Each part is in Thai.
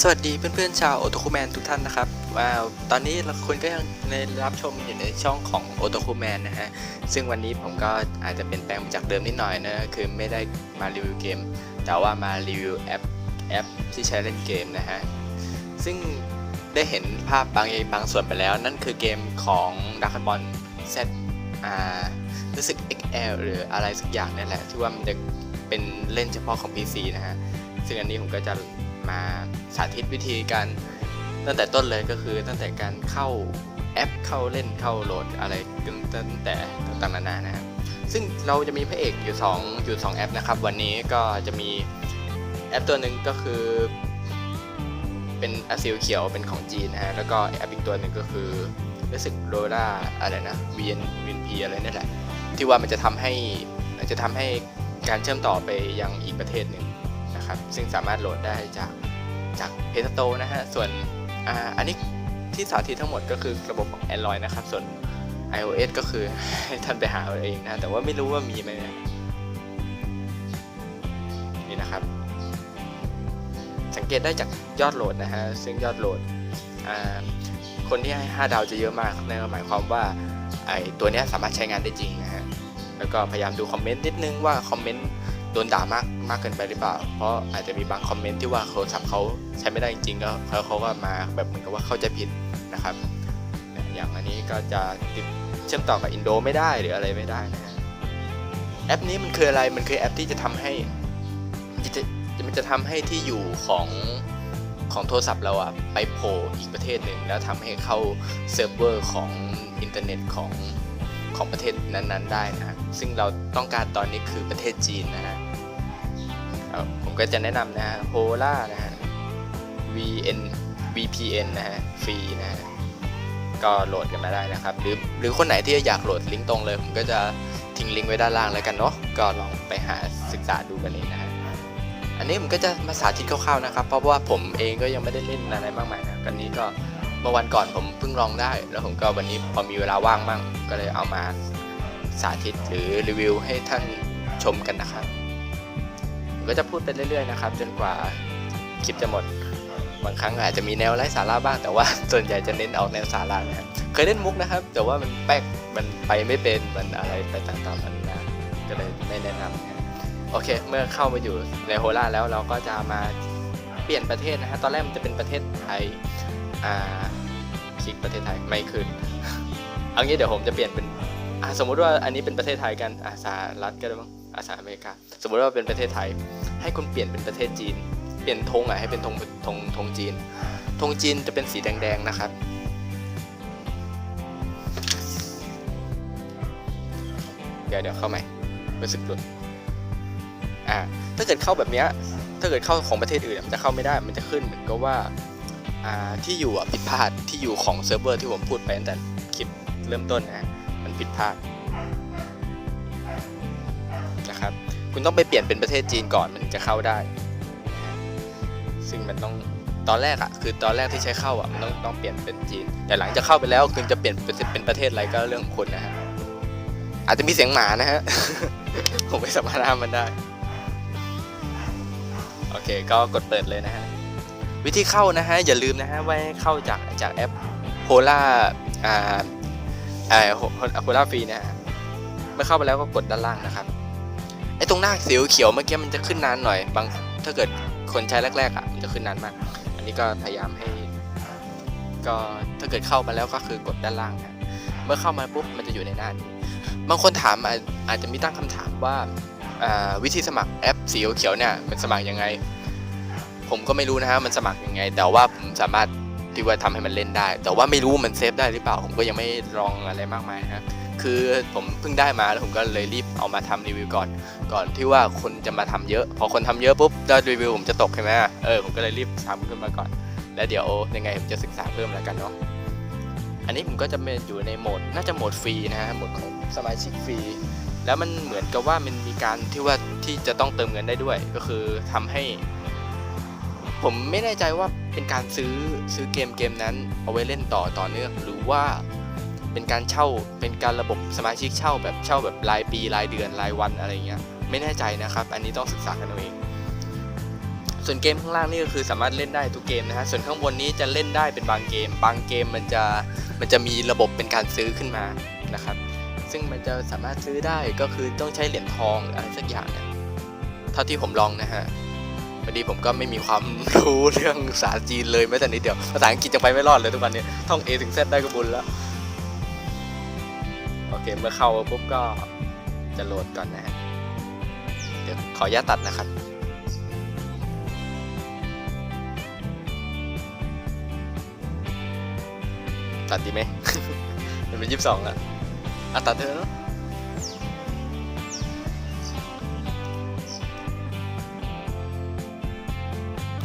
สวัสดีเพื่อนๆชาวโอโตคุแมนทุกท่านนะครับว้าวตอนนี้คุณก็ยังในรับชมอยู่ในช่องของโอโตคุแมนนะฮะ ซึ่งวันนี้ผมก็อาจจะเป็นแปลงจากเดิมนิดหน่อยนะคือไม่ได้มารีวิวเกม แต่ว่ามารีวิวแอปแอปที่ใช้เล่นเกมนะฮะ ซึ่งได้เห็นภาพบางบางส่วนไปแล้ว นั่นคือเกมของดักบอล Z อ่ารู้สึก XL หรืออะไรสักอย่างนี่แหละ ที่ว่ามันจะเป็นเล่นเฉพาะของ PC นะฮะ ซึ่งอันนี้ผมก็จะ มาสาธิตวิธีการตั้งแต่ต้นเลยก็คือตั้งแต่การเข้าแอปเข้าเล่นเข้าโหลดอะไรตั้งแต่ต่างๆนานานะครับซึ่งเราจะมีพระเอกอยู่2อยู่2แอปนะครับ วันนี้ก็จะมีแอปตัวหนึ่งก็คือ เป็นอาซิลเขียวเป็นของจีนนะฮะแล้วก็แอปอีกตัวหนึ่งก็คือรู้สึกโรล่าอะไรนะ VN VNP อะไรนั่นแหละที่ว่ามันจะทำให้มันจะทำให้การเชื่อมต่อไปยังอีกประเทศหนึ่ง นะครับ ซึ่งสามารถโหลดได้จากจากเพจโตนะฮะ ส่วนอ่าอันนี้ที่สาธิตทั้งหมดก็คือระบบของ Android นะครับ ส่วน iOS ก็คือให้ท่านไปหาเอาเองนะ แต่ว่าไม่รู้ว่ามีไหมนะนี่นะครับ สังเกตได้จากยอดโหลดนะฮะ ซึ่งยอดโหลดอ่าคนที่ให้ 5 ดาวจะเยอะมากนั่นก็หมายความว่าไอตัวนี้สามารถใช้งานได้จริงนะฮะ แล้วก็พยายามดูคอมเมนต์นิดนึงว่าคอมเมนต์ โดนด่ามากมากเกินไปหรือเปล่า เพราะอาจจะมีบางคอมเมนต์ที่ว่าโทรศัพท์เขาใช้ไม่ได้จริงๆแล้วเขาเขาก็มาแบบเหมือนกับว่าเข้าใจผิดนะครับ อย่างอันนี้ก็จะติดเชื่อมต่อกับอินโดไม่ได้หรืออะไรไม่ได้นะฮะแอปนี้มันคืออะไร มันคือแอปที่จะทำให้มันจะมันจะทำให้ที่อยู่ของของโทรศัพท์เราอะไปโผล่อีกประเทศหนึ่งแล้วทำให้เข้าเซิร์ฟเวอร์ของอินเทอร์เน็ตของของประเทศนั้นๆ ได้นะฮะซึ่งเราต้องการตอนนี้คือประเทศจีนนะฮะ ผมก็จะแนะนำนะฮะโฮล่านะฮะ VN VPN นะฮะฟรีนะฮะก็โหลดกันมาได้นะครับ หรือหรือคนไหนที่อยากโหลดลิงก์ตรงเลย ผมก็จะทิ้งลิงก์ไว้ด้านล่างแล้วกันเนาะก็ลองไปหาศึกษาดูกันเองนะฮะอันนี้ผมก็จะมาสาธิตคร่าวๆนะครับ เพราะว่าผมเองก็ยังไม่ได้เล่นอะไรมากมายนะกันนี้ก็เมื่อวันก่อนผมเพิ่งลองได้ แล้วผมก็วันนี้พอมีเวลาว่างมั่งก็เลยเอามาสาธิตหรือรีวิวให้ท่านชมกันนะครับ ก็จะพูดไปเรื่อยๆนะครับ จนกว่าคลิปจะหมด บางครั้งอาจจะมีแนวไร้สาระบ้างแต่ว่าส่วนใหญ่จะเน้นออกแนวสาระนะครับเคยเล่นมุกนะครับ แต่ว่ามันแป๊กมันไปไม่เป็นมันอะไรไปต่างๆมันนะก็เลยไม่แนะนำนะโอเค เมื่อเข้ามาอยู่ในโฮล่าแล้วเราก็จะมาเปลี่ยนประเทศนะฮะตอนแรกมันจะเป็นประเทศไทยอ่าคลิกประเทศไทยไม่ขึ้นเอางี้เดี๋ยวผมจะเปลี่ยนเป็นอ่าสมมุติว่าอันนี้เป็นประเทศไทยกันอาสารัฐก็ได้บ้าง อาสาอเมริกา สมมติว่าเป็นประเทศไทย ให้คุณเปลี่ยนเป็นประเทศจีน เปลี่ยนธงอะให้เป็นธงธงธงจีนธงจีนจะเป็นสีแดงๆนะครับ เดี๋ยวเดี๋ยวเข้าใหม่รู้สึกหลุดอ่าถ้าเกิดเข้าแบบเนี้ยถ้าเกิดเข้าของประเทศอื่นมันจะเข้าไม่ได้มันจะขึ้นเหมือนกับว่าอ่าที่อยู่อะผิดพลาดที่อยู่ของเซิร์ฟเวอร์ที่ผมพูดไปตั้งแต่คลิปเริ่มต้นนะมันผิดพลาด คุณต้องไปเปลี่ยนเป็นประเทศจีนก่อนมันถึงจะเข้าได้ ซึ่งมันต้องตอนแรกอะคือตอนแรกที่ใช้เข้าอะมันต้องต้องเปลี่ยนเป็นจีน แต่หลังจะเข้าไปแล้วคุณจะเปลี่ยนเป็นเป็นประเทศอะไรก็เรื่องของคุณนะฮะอาจจะมีเสียงหมานะฮะผมไม่สามารถห้ามมันได้โอเคก็กดเปิดเลยนะฮะวิธีเข้านะฮะอย่าลืมนะฮะว่าเข้าจากจากแอปโ o ล่าอ่าอ่าโ o ล่าฟรีนะฮะเมื่อเข้าไปแล้วก็กดด้านล่างนะครับ อ้ตรงหน้าสีเขียวเมื่อกี้มันจะขึ้นนานหน่อย บางถ้าเกิดคนใช้แรกๆอะมันจะขึ้นนานมาก อันนี้ก็พยายามให้ ก็ถ้าเกิดเข้ามาแล้วก็คือกดด้านล่างนะเมื่อเข้ามาปุ๊บมันจะอยู่ในหน้านี้ บางคนถามอาจจะมีตั้งคำถามว่าวิธีสมัครแอปสีเขียวเนี่ยมันสมัครยังไง ผมก็ไม่รู้นะฮะมันสมัครยังไง แต่ว่าผมสามารถที่ว่าทำให้มันเล่นได้ แต่ว่าไม่รู้มันเซฟได้หรือเปล่า ผมก็ยังไม่ลองอะไรมากมายนะ คือผมเพิ่งได้มาแล้วผมก็เลยรีบเอามาทำรีวิวก่อน ก่อนที่ว่าคนจะมาทำเยอะ พอคนทำเยอะปุ๊บยอดรีวิวผมจะตกใช่ไหมเออผมก็เลยรีบทำขึ้นมาก่อน แล้วเดี๋ยวยังไงผมจะศึกษาเพิ่มแล้วกันเนาะอันนี้ผมก็จะเป็นอยู่ในโหมดน่าจะโหมดฟรีนะฮะโหมดของสมาชิกฟรีแล้วมันเหมือนกับว่ามันมีการที่ว่าที่จะต้องเติมเงินได้ด้วย ก็คือทำให้ ผมไม่แน่ใจว่าเป็นการซื้อซื้อเกมเกมนั้นเอาไว้เล่นต่อต่อเนื่องหรือว่า เป็นการเช่าเป็นการระบบสมาชิกเช่าแบบเช่าแบบรายปีรายเดือนรายวันอะไรเงี้ยไม่แน่ใจนะครับ อันนี้ต้องศึกษากันเอาเอง ส่วนเกมข้างล่างนี่ก็คือสามารถเล่นได้ทุกเกมนะฮะส่วนข้างบนนี้จะเล่นได้เป็นบางเกม บางเกมมันจะมันจะมีระบบเป็นการซื้อขึ้นมานะครับ ซึ่งมันจะสามารถซื้อได้ก็คือต้องใช้เหรียญทองอะไรสักอย่างเนี่ยเท่าที่ผมลองนะฮะพอดีผมก็ไม่มีความรู้เรื่องภาษาจีนเลยแม้แต่นิดเดียวภาษาอังกฤษยังไปไม่รอดเลยทุกวันนี้ท่อง A ถึง Z ได้ก็บุญแล้ว โอเคเมื่อเข้าปุ๊บก็จะโหลดก่อนนะฮะเดี๋ยวขออนุญาตตัดนะครับตัดดีไหมมันเป็นยี่สิบสองแล้วอะตัดเถอะเนาะ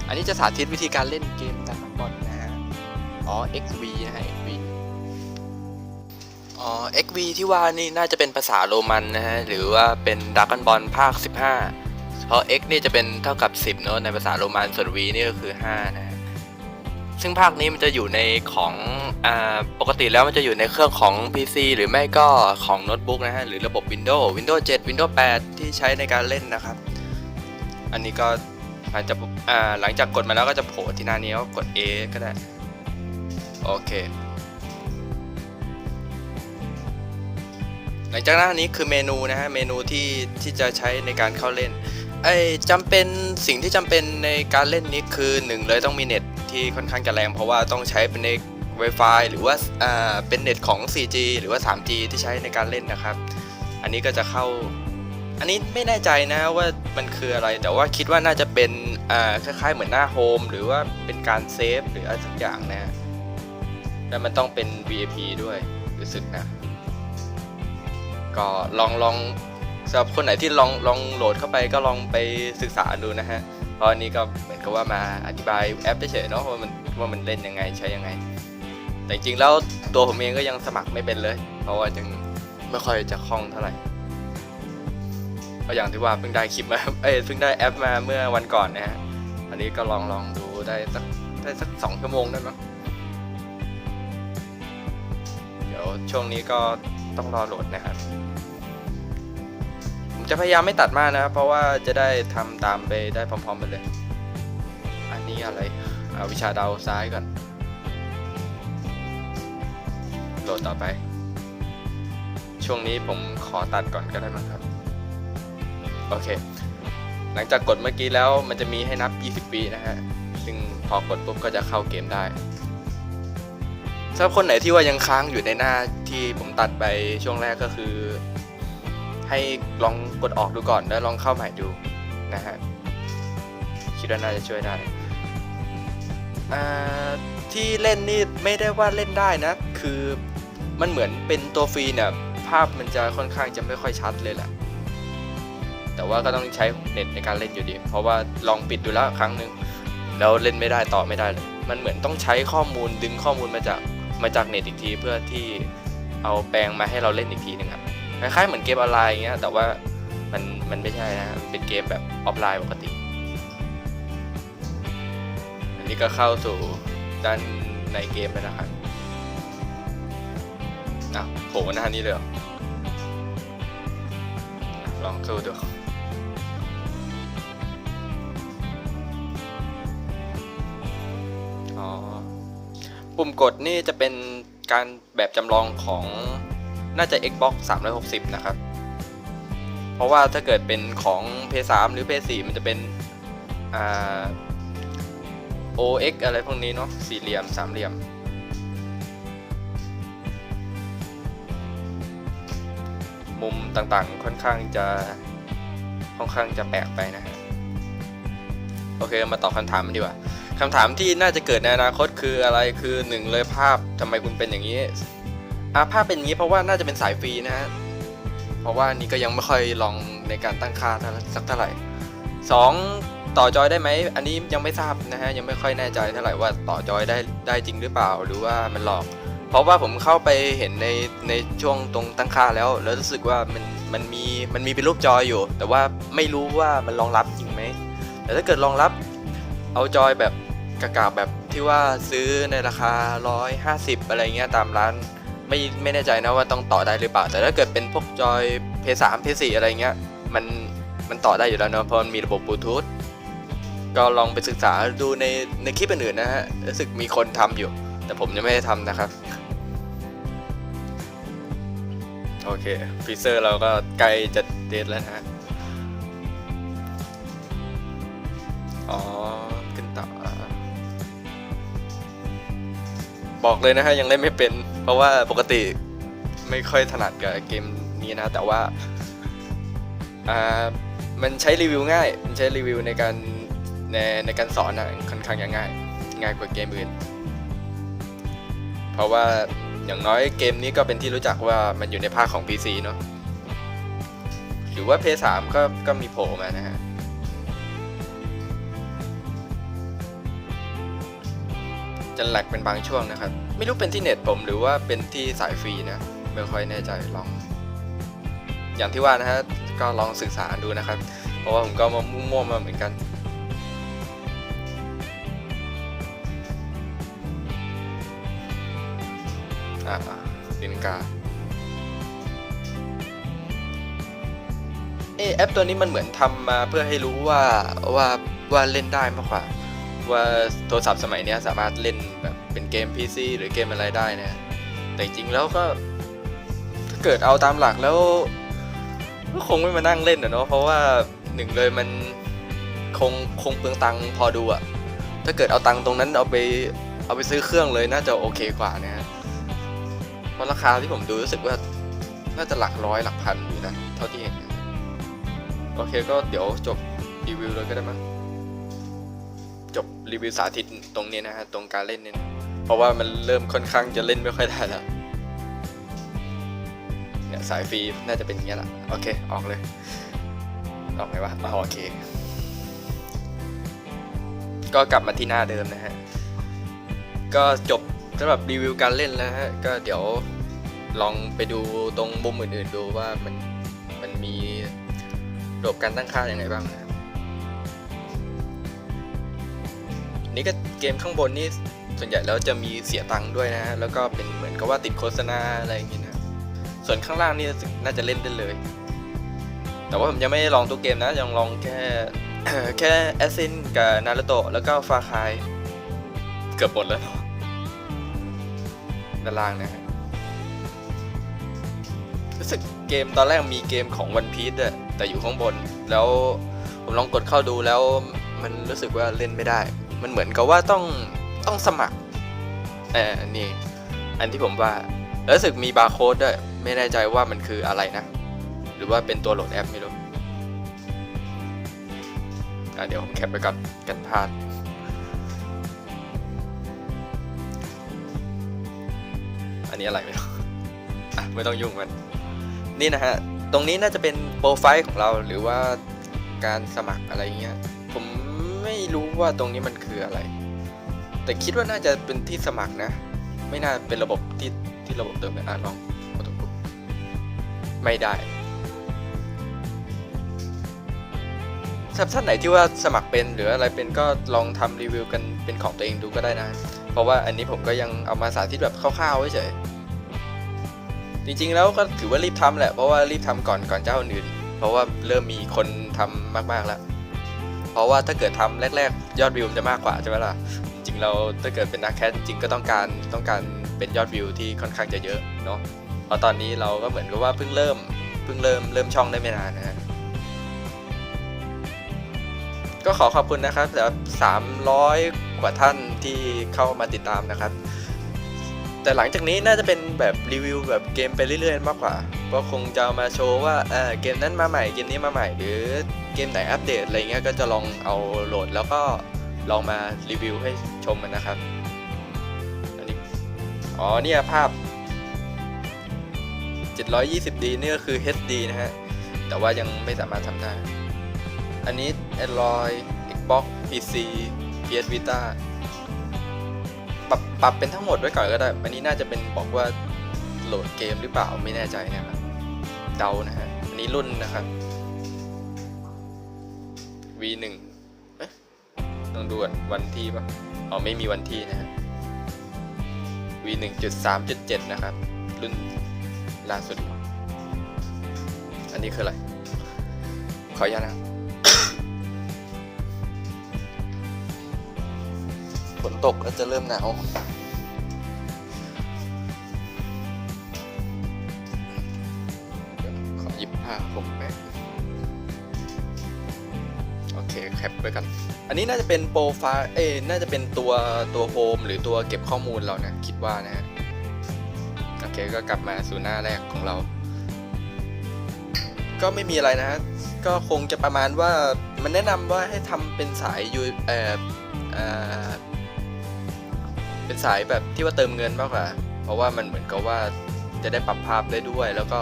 อันนี้จะสาธิตวิธีการเล่นเกมดราก้อนบอลนะฮะ อ๋อ XV นะฮะ XV อ๋อ XV ที่ว่านี่น่าจะเป็นภาษาโรมันนะฮะ หรือว่าเป็นดราก้อนบอลภาค 15 เพราะ X นี่จะเป็นเท่ากับ 10เนอะในภาษาโรมันส่วน V นี่ก็คือ 5นะฮะซึ่งภาคนี้มันจะอยู่ในของอ่าปกติแล้วมันจะอยู่ในเครื่องของ PC หรือไม่ก็ของโน้ตบุ๊กนะฮะ หรือระบบ Windows Windows 7 Windows 8 ที่ใช้ในการเล่นนะครับ อันนี้ก็อาจจะอ่าหลังจากกดมาแล้วก็จะโผล่ที่หน้านี้ก็กด A ก็ได้ โอเค ลังจากหน้านี้คือเมนูนะฮะเมนูที่ที่จะใช้ในการเข้าเล่นไอ้จำเป็นสิ่งที่จำเป็นในการเล่นนี้คือหนึ่งเลยต้องมีเน็ตที่ค่อนข้างจะแรงเพราะว่าต้องใช้เป็นใน Wi-Fi หรือว่าอ่าเป็นเน็ตของ 4G หรือว่า 3G ที่ใช้ในการเล่นนะครับ อันนี้ก็จะเข้า อันนี้ไม่แน่ใจนะว่ามันคืออะไร แต่ว่าคิดว่าน่าจะเป็นอ่าคล้ายๆเหมือนหน้าโฮมหรือว่าเป็นการเซฟหรืออะไรสักอย่างนะแล้วมันต้องเป็น VIP ด้วยรู้สึกนะ ก็ลองลองสำหรับคนไหนที่ลองลองโหลดเข้าไปก็ลองไปศึกษาดูนะฮะเพราะอันนี้ก็เหมือนกับว่ามาอธิบายแอปเฉยๆเนาะว่ามันว่ามันเล่นยังไงใช้ยังไง แต่จริงๆแล้วตัวผมเองก็ยังสมัครไม่เป็นเลย เพราะว่ายังไม่ค่อยจะคล่องเท่าไหร่ก็อย่างที่ว่าเพิ่งได้คลิปมาเอ้ยเพิ่งได้แอปมาเมื่อวันก่อนนะฮะอันนี้ก็ลองลองดูได้สักได้สักสองชั่วโมงได้มั้งเดี๋ยวช่วงนี้ก็ ต้องรอโหลดนะครับ ผมจะพยายามไม่ตัดมากนะครับ เพราะว่าจะได้ทำตามไปได้พร้อมๆไปเลย อันนี้อะไรเอาวิชาดาวซ้ายก่อน โหลดต่อไป ช่วงนี้ผมขอตัดก่อนก็ได้มั้งครับ โอเค หลังจากกดเมื่อกี้แล้วมันจะมีให้นับ 20วินะฮะ ซึ่งพอกดปุ๊บก็จะเข้าเกมได้ สำหรับคนไหนที่ว่ายังค้างอยู่ในหน้าที่ผมตัดไปช่วงแรกก็คือ ให้ลองกดออกดูก่อนแล้วลองเข้าใหม่ดูนะฮะคิดว่าน่าจะช่วยได้ที่เล่นนี่ไม่ได้ว่าเล่นได้นะ คือมันเหมือนเป็นตัวฟรีเนี่ยภาพมันจะค่อนข้างจะไม่ค่อยชัดเลยแหละแต่ว่าก็ต้องใช้เน็ตในการเล่นอยู่ดี เพราะว่าลองปิดดูแล้วครั้งหนึ่งแล้วเล่นไม่ได้ต่อไม่ได้เลย มันเหมือนต้องใช้ข้อมูลดึงข้อมูลมาจาก มาจากเน็ตอีกทีเพื่อที่เอาแปลงมาให้เราเล่นอีกทีหนึงครับคล้ายๆเหมือนเกมออนไลน์อย่างเงี้ยแต่ว่ามันมันไม่ใช่นะมันเป็นเกมแบบออฟไลน์ปกติ อันนี้ก็เข้าสู่ด้านในเกมแล้วนะครับอ้าวโผล่หน้านี้เลยเหรอลองสู้ดู ปุ่มกดนี่จะเป็นการแบบจำลองของน่าจะ Xbox 360 นะครับ เพราะว่าถ้าเกิดเป็นของ PS3 หรือ PS4 มันจะเป็นอ่า OX อะไรพวกนี้เนาะสี่เหลี่ยมสามเหลี่ยม มุมต่างๆค่อนข้างจะค่อนข้างจะแปลกไปนะฮะโอเคมาตอบคำถามกันดีกว่า คำถามที่น่าจะเกิดในอนาคตคืออะไรคือหนึ่งเลยภาพทำไมคุณเป็นอย่างนี้อ่าภาพเป็นอย่างนี้เพราะว่าน่าจะเป็นสายฟรีนะฮะเพราะว่านี่ก็ยังไม่ค่อยลองในการตั้งค่าสักเท่าไหร่สองต่อจอยได้ไหมอันนี้ยังไม่ทราบนะฮะยังไม่ค่อยแน่ใจเท่าไหร่ว่าต่อจอยได้ได้จริงหรือเปล่าหรือว่ามันหลอก เพราะว่าผมเข้าไปเห็นในในช่วงตรงตั้งค่าแล้ว แล้วรู้สึกว่ามันมันมีมันมีเป็นรูปจอยอยู่ แต่ว่าไม่รู้ว่ามันรองรับจริงไหมแต่ถ้าเกิดรองรับเอาจอยแบบ กากาแบบที่ว่าซื้อในราคา 150 อะไรเงี้ยตามร้าน ไม่ไม่แน่ใจนะว่าต้องต่อได้หรือเปล่า แต่ถ้าเกิดเป็นพวกจอย PS3 PS4 อะไรเงี้ยมันมันต่อได้อยู่แล้วเนอะเพราะมันมีระบบบลูทูธก็ลองไปศึกษาดูในในคลิปอื่นๆนะฮะรู้สึกมีคนทำอยู่ แต่ผมยังไม่ได้ทำนะครับ โอเคฟีเซอร์เราก็ใกล้จะเดทแล้วนะฮะอ๋อ บอกเลยนะฮะยังเล่นไม่เป็น เพราะว่าปกติไม่ค่อยถนัดกับเกมนี้นะ แต่ว่าอ่ามันใช้รีวิวง่าย มันใช้รีวิวในการในในการสอนอะค่อนข้างจะง่าย ง่ายกว่าเกมอื่น เพราะว่าอย่างน้อยเกมนี้ก็เป็นที่รู้จักว่ามันอยู่ในภาคของ PC เนาะหรือว่า PS3 ก็ก็มีโผล่มานะฮะ จะแหลกเป็นบางช่วงนะครับ ไม่รู้เป็นที่เน็ตผมหรือว่าเป็นที่สายฟรีนะไม่ค่อยแน่ใจลอง อย่างที่ว่านะฮะก็ลองศึกษาดูนะครับ เพราะว่าผมก็มามั่วมาเหมือนกันอ่าลินกาเอแอปตัวนี้มันเหมือนทำมาเพื่อให้รู้ว่าว่าว่าเล่นได้มากกว่า ว่าโทรศัพท์สมัยนี้สามารถเล่นแบบเป็นเกม PC หรือเกมอะไรได้นะแต่จริงแล้วก็ถ้าเกิดเอาตามหลักแล้วก็คงไม่มานั่งเล่นอะเนาะเพราะว่าหนึ่งเลยมันคงคงเปลืองตังค์พอดูอะถ้าเกิดเอาตังค์ตรงนั้นเอาไปเอาไปซื้อเครื่องเลยน่าจะโอเคกว่านะฮะเพราะราคาที่ผมดูรู้สึกว่าน่าจะหลักร้อยหลักพันอยู่นะเท่าที่เห็นโอเคก็เดี๋ยวจบรีวิวเลยก็ได้มั้ง จบรีวิวสาธิตตรงนี้นะฮะตรงการเล่นเนี่ยเพราะว่ามันเริ่มค่อนข้างจะเล่นไม่ค่อยได้แล้วเนี่ยสายฟรีน่าจะเป็นอย่างเงี้แหละโอเคออกเลยออกไหมวะโอเค ก็กลับมาที่หน้าเดิมนะฮะก็จบสำหรับรีวิวการเล่นแล้วฮะก็เดี๋ยวลองไปดูตรงมุมอื่นๆดูว่ามันมันมีระบบการตั้งค่าอย่างไรบ้างนะ นี่ก็เกมข้างบนนี่ส่วนใหญ่แล้วจะมีเสียตังค์ด้วยนะฮะแล้วก็เป็นเหมือนกับว่าติดโฆษณาอะไรอย่างงี้นะ ส่วนข้างล่างนี่น่าจะเล่นได้เลย แต่ว่าผมยังไม่ได้ลองตัวเกมนะ ยังลองแค่แค่แอสซินกับนารูโตะแล้วก็ฟาคายเกือบหมดแล้วเนอะด้านล่างนะฮะรู้สึกเกมตอนแรกมีเกมของวันพี e ด้วยแต่อยู่ข้างบน แล้วผมลองกดเข้าดูแล้วมันรู้สึกว่าเล่นไม่ได้ มันเหมือนกับว่าต้องต้องสมัครเออนี่อันที่ผมว่าแล้วรู้สึกมีบาร์โค้ดด้วยไม่แน่ใจว่ามันคืออะไรนะ หรือว่าเป็นตัวโหลดแอปไม่รู้เดี๋ยวผมแคปไปก่อนกันพลาดอันนี้อะไรไม่รู้อะไม่ต้องยุ่งมันนี่นะฮะ ตรงนี้น่าจะเป็นโปรไฟล์ของเราหรือว่าการสมัครอะไรเงี้ย ผม ไม่รู้ว่าตรงนี้มันคืออะไร แต่คิดว่าน่าจะเป็นที่สมัครนะ ไม่น่าเป็นระบบที่ที่ระบบเติมไปอะลองกดตรงไม่ได้สำหรับท่านไหนที่ว่าสมัครเป็นหรืออะไรเป็นก็ลองทำรีวิวกันเป็นของตัวเองดูก็ได้นะ เพราะว่าอันนี้ผมก็ยังเอามาสาธิตแบบคร่าวๆเฉยจริงๆแล้วก็ถือว่ารีบทำแหละเพราะว่ารีบทำก่อนก่อนเจ้าอื่น เพราะว่าเริ่มมีคนทำมากๆแล้ว ราะว่าถ้าเกิดทำแรก ๆ ยอดวิวมันจะมากกว่าใช่ไหมล่ะ จริงเราถ้าเกิดเป็นนักแคสจริงก็ต้องการต้องการเป็นยอดวิวที่ค่อนข้างจะเยอะเนาะเพราะตอนนี้เราก็เหมือนกับว่าเพิ่งเริ่มเพิ่งเริ่มเริ่มช่องได้ไม่นานนะฮะก็ขอขอบคุณนะครับแต่300 กว่าท่านที่เข้ามาติดตามนะครับ แต่หลังจากนี้น่าจะเป็นแบบรีวิวแบบเกมไปเรื่อยๆ มากกว่าก็คงจะมาโชว์ว่าเออเกมนั้นมาใหม่เกมนี้มาใหม่ หรือเกมไหนอัปเดตอะไรเงี้ยก็จะลองเอาโหลดแล้วก็ลองมารีวิวให้ชมมันนะครับอันนี้อ๋อเนี่ยภาพ 720D นี่ก็คือ HD นะฮะ แต่ว่ายังไม่สามารถทำได้ อันนี้ Android Xbox PC PS Vita ปรับปรับเป็นทั้งหมดไว้ก่อนก็ได้ อันนี้น่าจะเป็นบอกว่าโหลดเกมหรือเปล่าไม่แน่ใจนะครับเดานะฮะ อันนี้รุ่นนะครับ V1 เอ๊ะต้องดูก่อนวันที่ปะอ๋อไม่มีวันที่นะฮะ V1.3.7 นะครับ รุ่นล่าสุด อันนี้คืออะไร ขออนุญาตนะครับ ฝนตกแล้วจะเริ่มหนาวเขอหยิบผ้าคลุมไปโอเคแคปไว้กัน อันนี้น่าจะเป็นโปรไฟล์เอ้น่าจะเป็นตัวตัวโฮมหรือตัวเก็บข้อมูลเรานะคิดว่านะฮะโอเคก็กลับมาสู่หน้าแรกของเรา ก็ไม่มีอะไรนะฮะก็คงจะประมาณว่ามันแนะนำว่าให้ทำเป็นสายยูเอ่อ เป็นสายแบบที่ว่าเติมเงินมากกว่า เพราะว่ามันเหมือนกับว่าจะได้ปรับภาพได้ด้วย แล้วก็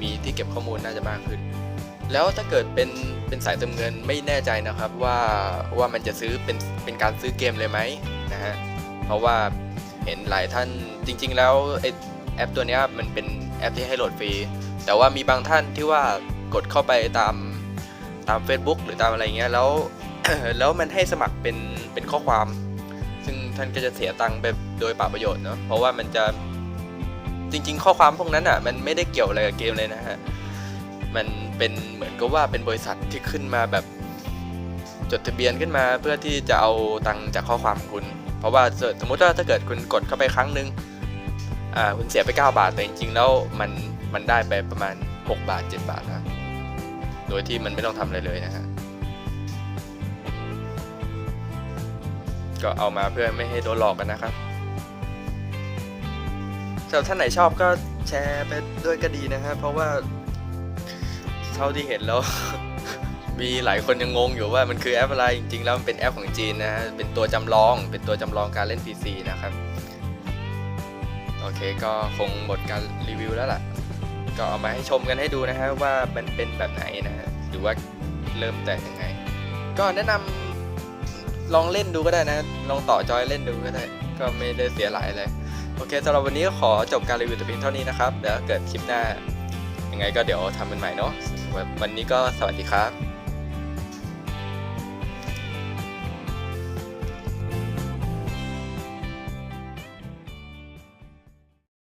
มีที่เก็บข้อมูลน่าจะมากขึ้น แล้วถ้าเกิดเป็นเป็นสายเติมเงินไม่แน่ใจนะครับว่าว่ามันจะซื้อเป็นเป็นการซื้อเกมเลยไหมนะฮะเพราะว่าเห็นหลายท่านจริง ๆ แล้วไอแอปตัวนี้มันเป็นแอปที่ให้โหลดฟรี แต่ว่ามีบางท่านที่ว่ากดเข้าไปตามตาม Facebook หรือตามอะไรเงี้ยแล้วแล้วมันให้สมัครเป็นเป็นข้อความ ท่านก็จะเสียตังค์ไปโดยเปล่าประโยชน์เนาะเพราะว่ามันจะจริง ๆ ข้อความพวกนั้นอะ มันไม่ได้เกี่ยวอะไรกับเกมเลยนะฮะมันเป็นเหมือนกับว่าเป็นบริษัทที่ขึ้นมาแบบจดทะเบียนขึ้นมาเพื่อที่จะเอาตังค์จากข้อความของคุณ เพราะว่าสมมติว่าถ้าเกิดคุณกดเข้าไปครั้งหนึ่งอ่าคุณเสียไป 9 บาทแต่จริงๆแล้วมันมันได้ไปประมาณ 6 บาท 7 บาทนะโดยที่มันไม่ต้องทำอะไรเลยนะฮะ ก็เอามาเพื่อไม่ให้โดนหลอกกันนะครับสำหรับท่านไหนชอบก็แชร์ไปด้วยก็ดีนะฮะเพราะว่าเท่าที่เห็นแล้ว มีหลายคนยังงงอยู่ว่ามันคือแอปอะไรจริงๆ แล้วมันเป็นแอปของจีนนะฮะเป็นตัวจำลอง เป็นตัวจำลองการเล่น PC นะครับ โอเคก็คงหมดการรีวิวแล้วล่ะ ก็เอามาให้ชมกันให้ดูนะฮะว่ามันเป็นแบบไหนนะฮะหรือว่าเริ่มแต่ยังไง ก็แนะนำ ลองเล่นดูก็ได้นะ ลองต่อจอยเล่นดูก็ได้ ก็ไม่ได้เสียหลายเลย โอเคสำหรับวันนี้ก็ขอจบการรีวิวแต่เพียงเท่านี้นะครับ เดี๋ยวเกิดคลิปหน้า ยังไงก็เดี๋ยวทำเป็นใหม่เนาะ วันนี้ก็สวัสดีครับ